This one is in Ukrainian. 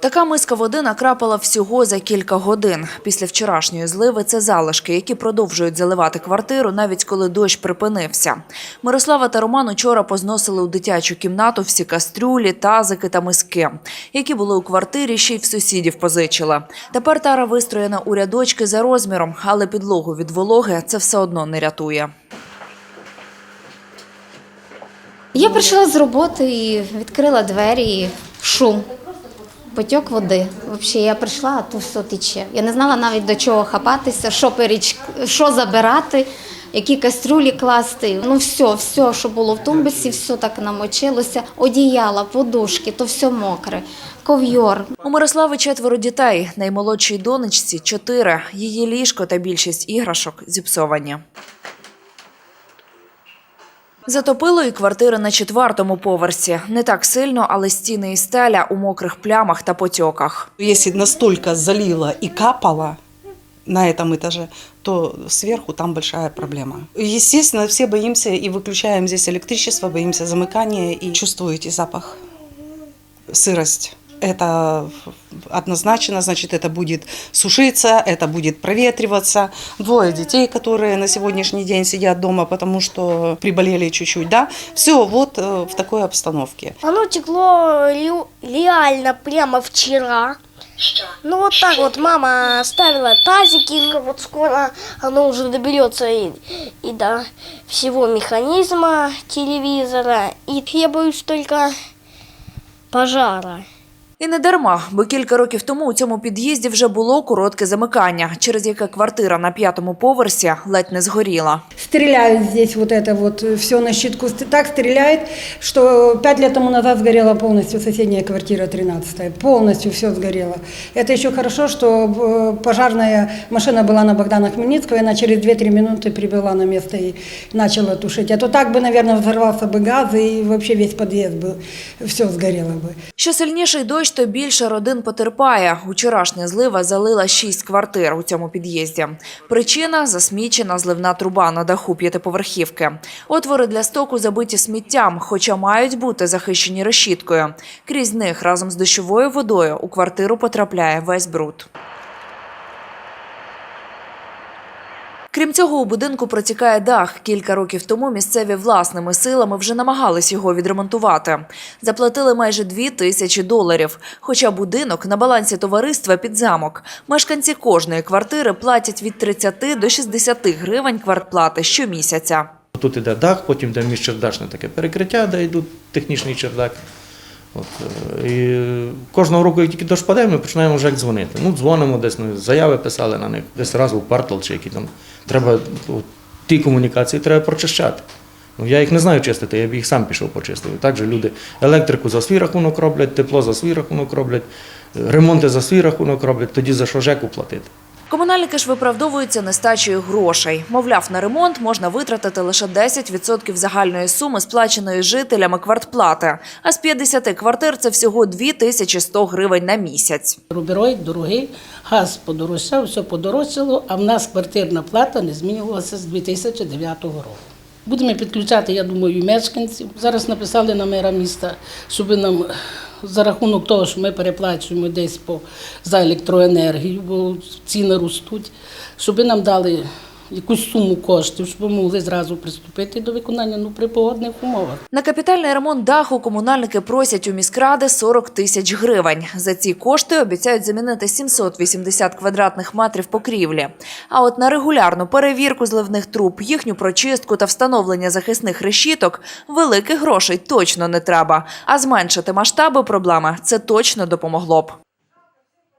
Така миска води накрапала всього за кілька годин. Після вчорашньої зливи це залишки, які продовжують заливати квартиру, навіть коли дощ припинився. Мирослава та Роман учора позносили у дитячу кімнату всі кастрюлі, тазики та миски, які були у квартирі, ще й в сусідів позичили. Тепер тара вистроєна у рядочки за розміром, але підлогу від вологи це все одно не рятує. Я прийшла з роботи і відкрила двері, і шум. Потік води. Взагалі, я прийшла, а тут все тече. Я не знала навіть до чого хапатися, що переч... що забирати, які кастрюлі класти. Ну все, все, що було в тумбусі, все так намочилося. Одіяла, подушки, то все мокре, ковйор. У Мирослави четверо дітей. Наймолодшій донечці чотири. Її ліжко та більшість іграшок зіпсовані. Затопило і квартири на четвертому поверсі. Не так сильно, але стіни і стеля у мокрих плямах та потьоках. Если настолько залило и капало на этом этаже, то сверху там большая проблема. Естественно, все боимся и выключаем здесь электричество, боимся замыкания и чувствуете запах, сырость. Это однозначно, значит, это будет сушиться, это будет проветриваться. Двое детей, которые на сегодняшний день сидят дома, потому что приболели чуть-чуть, да. Все вот э, в такой обстановке. Оно текло ре- реально прямо вчера. Ну вот так вот мама ставила тазики, ну вот скоро оно уже доберется и, и до всего механизма телевизора. И я боюсь только пожара. І не дарма, бо кілька років тому у цьому під'їзді вже було коротке замикання, через яке квартира на п'ятому поверсі ледь не згоріла. Стреляют здесь вот это вот все на щитку. Ст- Так стреляет, что пять лет тому назад сгорела полностью соседняя квартира 13 Полностью все сгорело. Это еще хорошо, что э, пожарная машина была на Богдана Хмельницкого, и она через 2-3 минуты прибыла на место и начала тушить. А то так бы, наверное, взорвался бы газ, и вообще весь подъезд бы, все сгорело бы. Що сильніший дощ, то більше родин потерпає. Учорашня злива залила шість квартир у цьому під'їзді. Причина – засмічена зливна труба на даху п'ятиповерхівки. Отвори для стоку забиті сміттям, хоча мають бути захищені решіткою. Крізь них разом з дощовою водою у квартиру потрапляє весь бруд. Крім цього, у будинку протікає дах. Кілька років тому місцеві власними силами вже намагались його відремонтувати. Заплатили майже дві тисячі доларів. Хоча будинок на балансі товариства під замок. Мешканці кожної квартири платять від 30 до 60 гривень квартплати щомісяця. Тут іде дах, потім йде міжчердачне таке перекриття, де йдуть технічний чердак. От, е, і кожного року, як тільки дощ ми починаємо вже дзвонити. Ну, дзвонимо десь, ну, заяви писали на них, десь раз у квартал чи які там. Треба от, ті комунікації треба прочищати. Ну, я їх не знаю чистити, я б їх сам пішов почистив. Так же люди електрику за свій рахунок роблять, тепло за свій рахунок роблять, е, ремонти за свій рахунок роблять, тоді за що ЖЕКу платити. Комунальники ж виправдовуються нестачею грошей. Мовляв, на ремонт можна витратити лише 10% загальної суми, сплаченої жителями квартплати. А з 50 квартир це всього 2100 гривень на місяць. Рубероїд дорогий, газ подорожчав, все подорожчало, а в нас квартирна плата не змінювалася з 2009 року. Будемо підключати, я думаю, мешканців. Зараз написали на мера міста, щоб нам за рахунок того, що ми переплачуємо десь по, за електроенергію, бо ціни ростуть, щоб нам дали якусь суму коштів, щоб ми могли зразу приступити до виконання ну, при погодних умовах. На капітальний ремонт даху комунальники просять у міськради 40 тисяч гривень. За ці кошти обіцяють замінити 780 квадратних метрів покрівлі. А от на регулярну перевірку зливних труб, їхню прочистку та встановлення захисних решіток великих грошей точно не треба. А зменшити масштаби проблеми це точно допомогло б.